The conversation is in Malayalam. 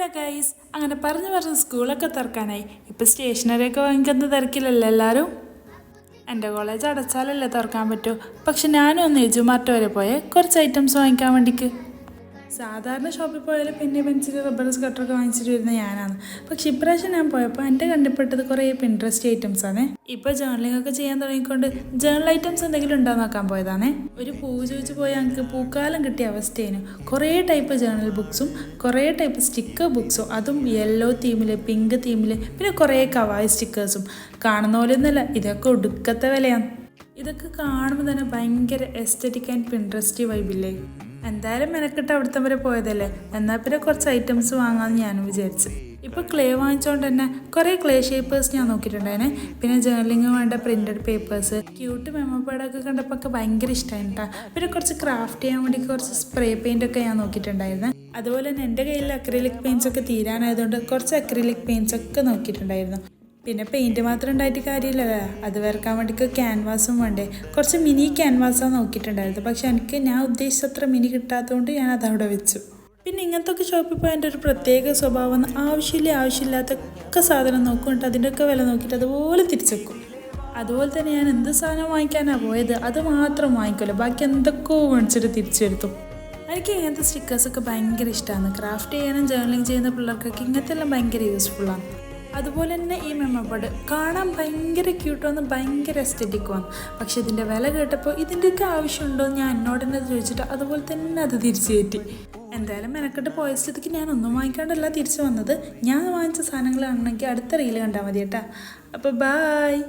ഹലോ ഗൈസ് അങ്ങനെ പറഞ്ഞു പറഞ്ഞ് സ്കൂളൊക്കെ തുറക്കാനായി. ഇപ്പം സ്റ്റേഷനറിയൊക്കെ വാങ്ങിക്കുന്ന തിരക്കിലല്ലേ എല്ലാവരും എന്റെ കോളേജ് അടച്ചാലല്ലേ തുറക്കാൻ പറ്റൂ. പക്ഷെ ഞാനും ഒന്ന് എജുമാർട്ട് വരെ പോയേ. കുറച്ച് ഐറ്റംസ് വാങ്ങിക്കാൻ വേണ്ടിക്ക്. സാധാരണ ഷോപ്പിൽ പോയാൽ പിന്നെ പെൻസിൽ റബ്ബർ സ്കട്ടറൊക്കെ വാങ്ങിച്ചിട്ട് വരുന്ന ഞാനാണ്. പക്ഷെ ഇപ്രാവശ്യം ഞാൻ പോയപ്പോൾ എന്റെ കണ്ടപ്പെട്ടത് കുറേ പിൻട്രസ്റ്റ് ഐറ്റംസ് ആണ്. ഇപ്പോൾ ജേർണലിംഗ് ഒക്കെ ചെയ്യാൻ തുടങ്ങിക്കൊണ്ട് ജേർണൽ ഐറ്റംസ് എന്തെങ്കിലും ഉണ്ടോ നോക്കാൻ പോയതാണേ. ഒരു പൂ ചോദിച്ച് പോയി ഞങ്ങൾക്ക് പൂക്കാലം കിട്ടിയ അവസ്ഥയാണ് കുറേ ടൈപ്പ് ജേർണൽ ബുക്സും കുറേ ടൈപ്പ് സ്റ്റിക്കർ ബുക്സും അതും യെല്ലോ തീമിൽ പിങ്ക് തീമിൽ പിന്നെ കുറേ കവായ് സ്റ്റിക്കേഴ്സും കാണുന്ന പോലെ ഒന്നുമല്ല ഇതൊക്കെ ഒടുക്കത്തെ വിലയാണ്. ഇതൊക്കെ കാണുമ്പോൾ തന്നെ ഭയങ്കര എസ്തറ്റിക് ആൻഡ് പിൻട്രസ്റ്റി വൈബില്ലേ എന്തായാലും മെനക്കെട്ട് അവിടുത്തെ വരെ പോയതല്ലേ? എന്നാൽ പിന്നെ കുറച്ച് ഐറ്റംസ് വാങ്ങാമെന്ന് ഞാനും വിചാരിച്ചു. ഇപ്പോൾ ക്ലേ വാങ്ങിച്ചോണ്ട് തന്നെ കുറേ ക്ലേ ഷേപ്പേഴ്സ് ഞാൻ നോക്കിയിട്ടുണ്ടായിരുന്നെ പിന്നെ ജേർണലിങ് വേണ്ട പ്രിന്റഡ് പേപ്പേഴ്സ് ക്യൂട്ട് മെമ്മോ പാഡൊക്കെ കണ്ടപ്പോൾ ഒക്കെ ഭയങ്കര ഇഷ്ടമായിരുന്നു കേട്ടോ പിന്നെ കുറച്ച് ക്രാഫ്റ്റ് ചെയ്യാൻ വേണ്ടി കുറച്ച് സ്പ്രേ പെയിന്റ് ഒക്കെ ഞാൻ നോക്കിയിട്ടുണ്ടായിരുന്നു. അതുപോലെ തന്നെ എന്റെ കയ്യിൽ അക്രിലിക് പെയിൻസ് ഒക്കെ തീരാനായതുകൊണ്ട് കുറച്ച് അക്രിലിക് പെയിൻസ് ഒക്കെ നോക്കിയിട്ടുണ്ടായിരുന്നു. പിന്നെ പെയിന്റ് മാത്രം ഉണ്ടായിട്ട് കാര്യമില്ലല്ലോ അത് വരക്കാൻ വേണ്ടിക്ക് ക്യാൻവാസും വേണ്ടേ. കുറച്ച് മിനി ക്യാൻവാസാണ് നോക്കിയിട്ടുണ്ടായിരുന്നത് പക്ഷെ എനിക്ക് ഞാൻ ഉദ്ദേശിച്ചത്ര മിനി കിട്ടാത്തതുകൊണ്ട് ഞാൻ അതവിടെ വെച്ചു. പിന്നെ ഇങ്ങനത്തെ ഒക്കെ ഷോപ്പിൽ പോയി ഒരു പ്രത്യേക സ്വഭാവം. ആവശ്യമില്ല ആവശ്യമില്ലാത്ത ഒക്കെ സാധനം നോക്കുന്നുണ്ട്. അതിന്റെയൊക്കെ വില നോക്കിയിട്ട് അതുപോലെ തിരിച്ചു വെക്കും. അതുപോലെ തന്നെ ഞാൻ എന്ത് സാധനം വാങ്ങിക്കാനാണ് പോയത്? അത് മാത്രം വാങ്ങിക്കുമല്ലോ. ബാക്കി എന്തൊക്കെയോ മേടിച്ചിട്ട് തിരിച്ചു വരുത്തും. എനിക്ക് ഇങ്ങനത്തെ സ്റ്റിക്കേഴ്സൊക്കെ ഭയങ്കര ഇഷ്ടമാണ് ക്രാഫ്റ്റ് ചെയ്യാനും ജേർണലിങ് ചെയ്യുന്ന പിള്ളേർക്കൊക്കെ ഇങ്ങനത്തെ എല്ലാം ഭയങ്കര യൂസ്ഫുള്ളാണ് അതുപോലെ തന്നെ ഈ മെമ്മോ ബോർഡ് കാണാൻ ഭയങ്കര ക്യൂട്ട് വന്ന് ഭയങ്കര എസ്തറ്റിക് വന്നു പക്ഷെ ഇതിന്റെ വില കേട്ടപ്പോൾ ഇതിന്റെയൊക്കെ ആവശ്യമുണ്ടോ ഞാൻ എന്നോട് തന്നെ ചോദിച്ചിട്ട് അതുപോലെ തന്നെ അത് തിരിച്ചു കയറ്റി. എന്തായാലും മെനക്കെട്ട് പോയ സ്ഥിതിക്ക് ഞാൻ ഒന്നും വാങ്ങിക്കാണ്ടല്ല തിരിച്ചു വന്നത്. ഞാൻ വാങ്ങിച്ച സാധനങ്ങളാണെങ്കിൽ അടുത്ത റീൽ കണ്ടാൽ മതി കേട്ടാ. അപ്പോൾ ബായ്